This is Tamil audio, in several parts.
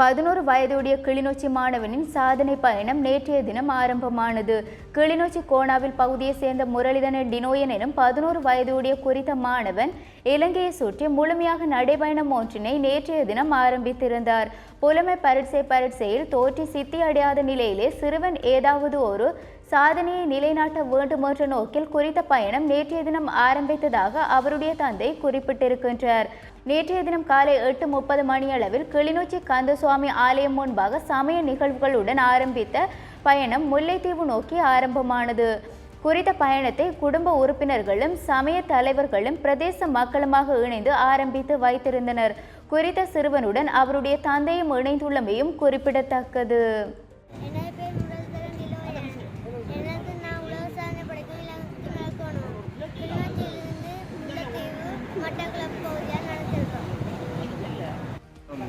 பதினோரு வயதுடைய கிளிநொச்சி மாணவனின் சாதனை பயணம் நேற்றைய தினம் ஆரம்பமானது. கிளிநொச்சி கோணாவில் பகுதியை சேர்ந்த முரளிதன டினோயன் எனும் பதினோரு வயதுடைய குறித்த மாணவன் இலங்கையை சுற்றி முழுமையாக நடைபயணம் ஒன்றினை நேற்றைய தினம் ஆரம்பித்திருந்தார். புலமை பரீட்சை பரீட்சையில் தோற்றி சித்தி அடையாத நிலையிலே சிறுவன் ஏதாவது ஒரு சாதனையை நிலைநாட்ட வேண்டும் என்ற நோக்கில் குறித்த பயணம் நேற்றைய தினம் ஆரம்பித்ததாக அவருடைய தந்தை குறிப்பிட்டிருக்கின்றார். நேற்றைய தினம் காலை எட்டு முப்பது மணியளவில் கிளிநொச்சி கந்தசுவாமி ஆலயம் முன்பாக சமய நிகழ்வுகளுடன் ஆரம்பித்த பயணம் முல்லைத்தீவு நோக்கி ஆரம்பமானது. குறித்த பயணத்தை குடும்ப உறுப்பினர்களும் சமய தலைவர்களும் பிரதேச மக்களுமாக இணைந்து ஆரம்பித்து வைத்திருந்தனர். குறித்த சிறுவனுடன் அவருடைய தந்தையும் இணைந்துள்ளமையும் குறிப்பிடத்தக்கது. முல்லைத்தீவு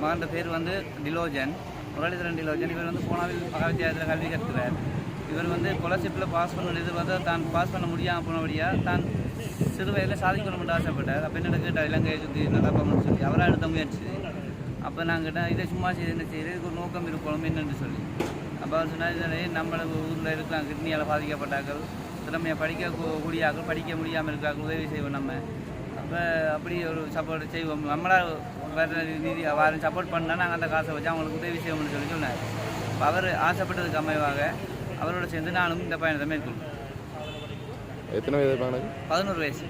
மகன் பேர் வந்து டிலோஜன். முரளிதரன் டிலோஜன். இவர் வந்து போனாவில் மகாவித்தியாலயத்தில் கல்வி கற்கிறார். இவர் வந்து ஸ்காலர்ஷிப்பில் பாஸ் பண்ண இது தான் பாஸ் பண்ண முடியாமல் போனபடியாக தான் சிறு வயதில் சாதிக்கணும்னு ஆசைப்பட்டார். அப்போ என்ன கேட்டார் இலங்கையை சுற்றி நடப்போம்னு சொல்லி அவராக எடுத்த முயற்சி. அப்போ நான் கேட்டேன் இதை சும்மா செய்து என்ன செய்யுது இதுக்கு ஒரு நோக்கம் இருக்கணும் என்னன்னு சொல்லி. அப்போ அவர் சொன்னார் இதனை நம்மள ஊரில் இருக்கலாம் கிட்னியால் பாதிக்கப்பட்டாக்கள் திறமையை படிக்க கூடியார்கள் கூடியாக்கள் படிக்க முடியாமல் இருக்காக்கள் உதவி செய்வோம் நம்ம. அப்போ அப்படி ஒரு சப்போர்ட் செய்வோம். நம்மளால் வேறு நிதி வாரம் சப்போர்ட் பண்ணால் நாங்கள் அந்த காசை வச்சு அவங்களுக்கு உதவி செய்வோம்னு சொல்லி சொன்னார். அவர் ஆசைப்பட்டதுக்கு அமைவாக அவரோட சேர்ந்து நானும் இந்த பயணத்தை மேற்கொள்ளும் எத்தனை வயது பதினோரு வயசு.